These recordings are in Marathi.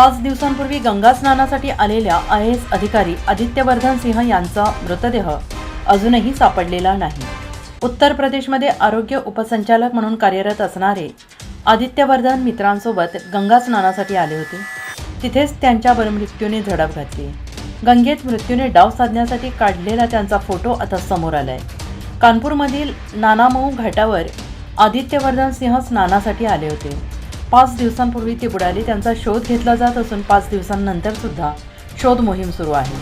पाच दिवसांपूर्वी गंगा स्नानासाठी आलेल्या आय एस अधिकारी आदित्यवर्धन सिंह यांचा मृतदेह अजूनही सापडलेला नाही. उत्तर प्रदेशमध्ये आरोग्य उपसंचालक म्हणून कार्यरत असणारे आदित्यवर्धन मित्रांसोबत गंगा स्नानासाठी आले होते. तिथेच त्यांच्यावर मृत्यूने झडप घातली. गंगेत मृत्यूने डाव साधण्यासाठी काढलेला त्यांचा फोटो आता समोर आलाय. कानपूरमधील नानामऊ घाटावर आदित्यवर्धन सिंह स्नानासाठी आले होते. पाच दिवसांपूर्वी ते बुडाली त्यांचा शोध घेतला जात असून पाच दिवसांनंतर सुद्धा शोध मोहीम सुरू आहे.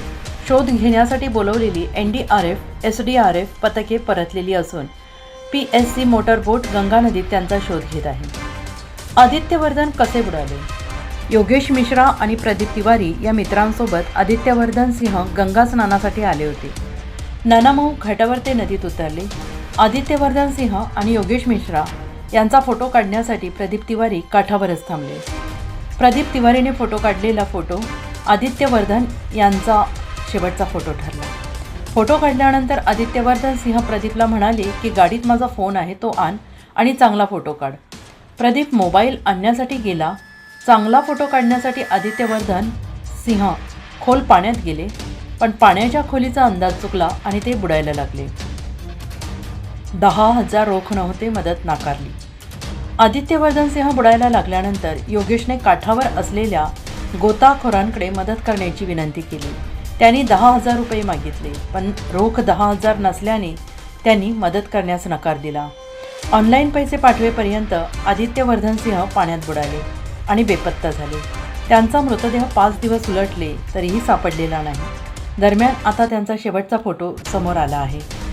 शोध घेण्यासाठी बोलवलेली N D R F S D R F पथके परतलेली असून P S C motorboat Ganga नदीत त्यांचा शोध घेत आहे. आदित्यवर्धन कसे बुडाले? योगेश मिश्रा आणि प्रदीप तिवारी या मित्रांसोबत आदित्यवर्धन सिंह गंगा स्नानासाठी आले होते. नानामऊ घाटावर ते नदीत उतरले. आदित्यवर्धन सिंह आणि योगेश मिश्रा यांचा फोटो काढण्यासाठी प्रदीप तिवारी काठावरच थांबले. प्रदीप तिवारीने फोटो काढलेला फोटो आदित्यवर्धन यांचा शेवटचा फोटो ठरला. फोटो काढल्यानंतर आदित्यवर्धन सिंह प्रदीपला म्हणाले की गाडीत माझा फोन आहे तो आण आणि चांगला फोटो काढ. प्रदीप मोबाईल आणण्यासाठी गेला. चांगला फोटो काढण्यासाठी आदित्यवर्धन सिंह खोल पाण्यात गेले. पण पाण्याच्या खोलीचा अंदाज चुकला आणि ते बुडायला लागले. दहा हजार रोख नव्हते मदत नाकारली. आदित्यवर्धन सिंह बुडायला लागल्यानंतर योगेशने काठावर असलेल्या गोताखोरांकडे मदत करण्याची विनंती केली. त्यांनी दहा हजार रुपये मागितले पण रोख दहा हजार नसल्याने त्यांनी मदत करण्यास नकार दिला. ऑनलाईन पैसे पाठवेपर्यंत आदित्यवर्धन सिंह पाण्यात बुडाले आणि बेपत्ता झाले. त्यांचा मृतदेह पाच दिवस उलटले तरीही सापडलेला नाही. दरम्यान आता त्यांचा शेवटचा फोटो समोर आला आहे.